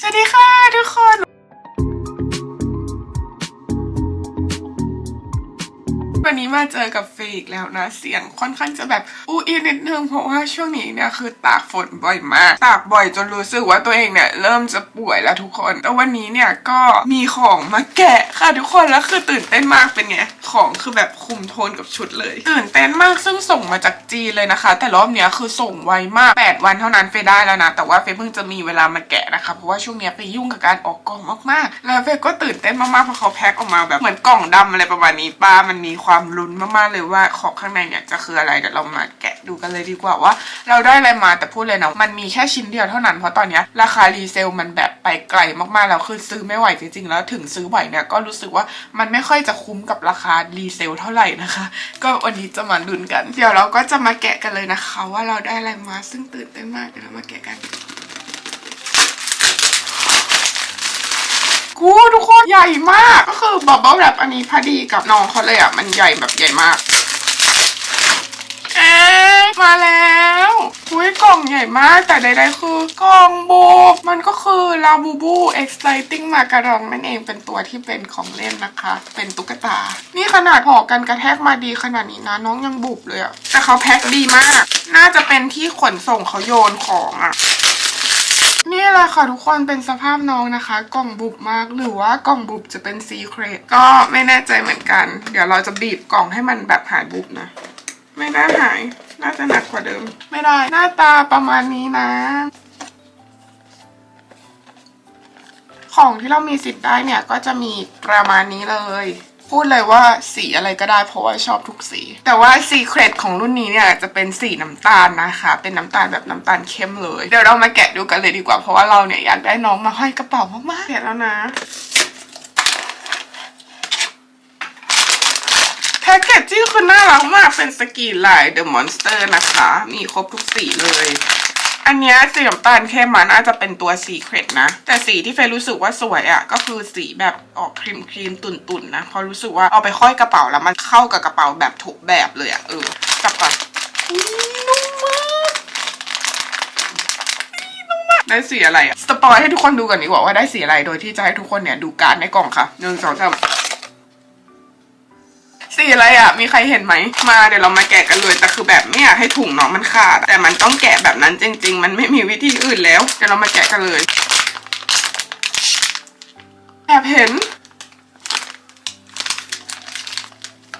สวัสดีค่ะทุกคน วันนี้มาเจอกับเฟยอีกแล้วนะ เสียงค่อนข้างจะแบบอู้อีนิดนึงเพราะว่าช่วงนี้เนี่ยคือตากฝนบ่อยมาก ตากบ่อยจนรู้สึกว่าตัวเองเนี่ยเริ่มจะป่วยแล้วทุกคน แต่วันนี้เนี่ยก็มีของมาแกะค่ะทุกคนแล้วคือตื่นเต้นมากเป็นไง ของคือแบบคุมโทนกับชุดเลยตื่นเต้นมากซึ่งส่งมาจากจีนเลยนะคะ แต่รอบเนี้ยคือส่งไวมาก 8 วันเท่านั้นเฟยได้แล้วนะ แต่ว่าเฟยเพิ่งจะมีเวลามาแกะนะคะ เพราะว่าช่วงเนี้ยไปยุ่งกับการออกกล่องมากๆ แล้วเฟยก็ตื่นเต้นมากๆเพราะเขาแพ็คออกมาแบบเหมือนกล่องดำอะไรประมาณนี้ป้ามันมีความลุ้นมากๆเลยว่าของข้างในเนี่ยจะคืออะไรเดี๋ยวเรามาแกะดูกันเลยดีกว่าว่า เราได้อะไรมาแต่พูดเลยนะมันมีแค่ชิ้นเดียวเท่านั้นเพราะตอนเนี้ยราคารีเซลมันแบบไปไกลมากๆแล้วคือซื้อไม่ไหวจริงๆ แล้วถึงซื้อไหวเนี่ยก็รู้สึกว่ามันไม่ค่อยจะคุ้มกับราคารีเซลเท่าไหร่นะคะ ก็วันนี้จะมาลุ้นกัน เดี๋ยวเราก็จะมาแกะกันเลยนะคะ ว่าเราได้อะไรมาซึ่งตื่นเต้นมากเดี๋ยวเรามาแกะกันกูทุกคนใหญ่มาก ก็คือบับเบิ้ลแรปอันนี้พอดีกับน้องเขาเลยอะ มันใหญ่แบบใหญ่มากเอ๊มาแล้วอุ้ยกล่องใหญ่มาก แต่ใดๆคือกล่องบูบมันก็คือลาบูบู exciting มาการองนั่นเองเป็นตัวที่เป็นของเล่นนะคะ เป็นตุ๊กตา ขนาดห่อกันกระแทกมาดีขนาดนี้นะน้องยังบุบเลยอะแต่เขาแพ็คดีมาก น่าจะเป็นที่ขนส่งเขาโยนของอะนี่แหละค่ะทุกคนเป็นสภาพน้องนะคะ กล่องบุบมากหรือว่ากล่องบุบจะเป็นซีเครตก็ไม่แน่ใจเหมือนกัน เดี๋ยวเราจะบีบกล่องให้มันแบบหายบุบนะ ไม่ได้หาย น่าจะหนักกว่าเดิม ไม่ได้หน้าตาประมาณนี้นะ ของที่เรามีสิทธิ์ได้เนี่ยก็จะมีประมาณนี้เลย พูดเลยว่าสีอะไรก็ได้เพราะว่าชอบทุกสี แต่ว่าสีเครดของรุ่นนี้เนี่ยจะเป็นสีน้ำตาลนะคะ เป็นน้ำตาลแบบน้ำตาลเข้มเลย เดี๋ยวเรามาแกะดูกันเลยดีกว่าเพราะว่าเราเนี่ยอยากได้น้องมาห้อยกระเป๋ามากๆแกะแล้วนะแพ็กเกจจิ้งคือน่ารักมากเป็นสกรีนลาย The Monster นะคะ มีครบทุกสีเลย อันเนี้ยสีน้ำตาลเข้มมันน่าจะเป็นตัวสีเครดนะ แต่สีที่เฟยรู้สึกว่าสวยอะ่ะ ก็คือสีแบบออกครีมครีมตุ่นๆนนะเพราะรู้สึกว่าเอาไปห้อยกระเป๋าแล้วมันเข้ากับกระเป๋าแบบถูกแบบเลยอะ่ะเออจับก่อนนุ่มมากนุ่มมากได้สีอะไรอะสปอยให้ทุกคนดูก่อนดีกว่าว่าได้สีอะไรโดยที่จะให้ทุกคนเนี่ยดูการดในกล่องค่ะหนึ่งสองสาม อะไรอะ มีใครเห็นไหม มาเดี๋ยวเรามาแกะกันเลย แต่คือแบบไม่อยากให้ถุงน้องมันขาด แต่มันต้องแกะแบบนั้นจริง ๆ มันไม่มีวิธีอื่นแล้ว เดี๋ยวเรามาแกะกันเลยแอบเห็น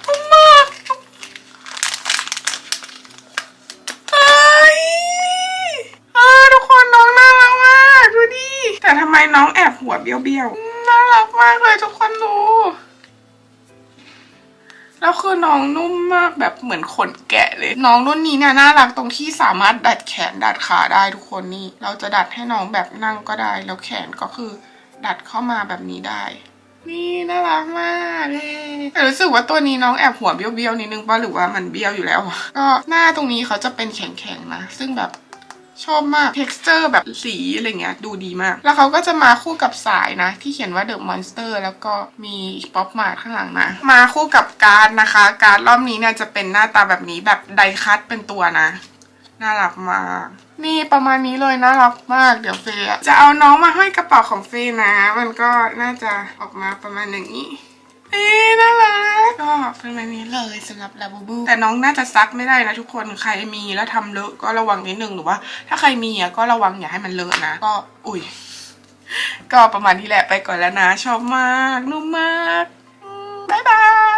นุ่มมากทุกคนน้องน่ารักมาดูดิแต่ทำไมน้องแอบหัวเบี้ยวๆน่ารักมากเลยทุกคนดู แล้วคือน้องนุ่มมากแบบเหมือนขนแกะเลย น้องรุ่นนี้เนี่ยน่ารักตรงที่สามารถดัดแขนดัดขาได้ทุกคนนี่ เราจะดัดให้น้องแบบนั่งก็ได้ แล้วแขนก็คือดัดเข้ามาแบบนี้ได้ นี่น่ารักมากเลยแต่รู้สึกว่าตัวนี้น้องแอบหัวเบี้ยวๆนิดนึงป่ะหรือว่ามันเบี้ยวอยู่แล้วก็หน้าตรงนี้เขาจะเป็นแข็งๆนะซึ่งแบบ ชอบมาก texture แบบสีอะไรเงี้ยดูดีมาก แล้วเขาก็จะมาคู่กับสายนะ ที่เขียนว่า The Monster แล้วก็มีป๊อปมาข้างหลังนะ มาคู่กับการ์ดนะคะ การ์ดรอบนี้เนี่ยจะเป็นหน้าตาแบบนี้แบบไดคัตเป็นตัวนะ น่ารักมากนี่ประมาณนี้เลยน่ารักมากเดี๋ยวเฟยอะจะเอาน้องมาห้อยกระเป๋าของเฟยนะ มันก็น่าจะออกมาประมาณอย่างนี้ เอ๊น่ารักก็เป็นแบบนี้เลยสำหรับลาบูบูแต่น้องน่าจะซักไม่ได้นะทุกคนใครมีแล้วทำเลอะก็ระวังนิดนึงหรือว่า ถ้าใครมีอะก็ระวังอย่าให้มันเลอะนะ ก็อุ้ย ก็ประมาณที่แหละไปก่อนแล้วนะ ชอบมาก นุ่มมากบ๊ายบาย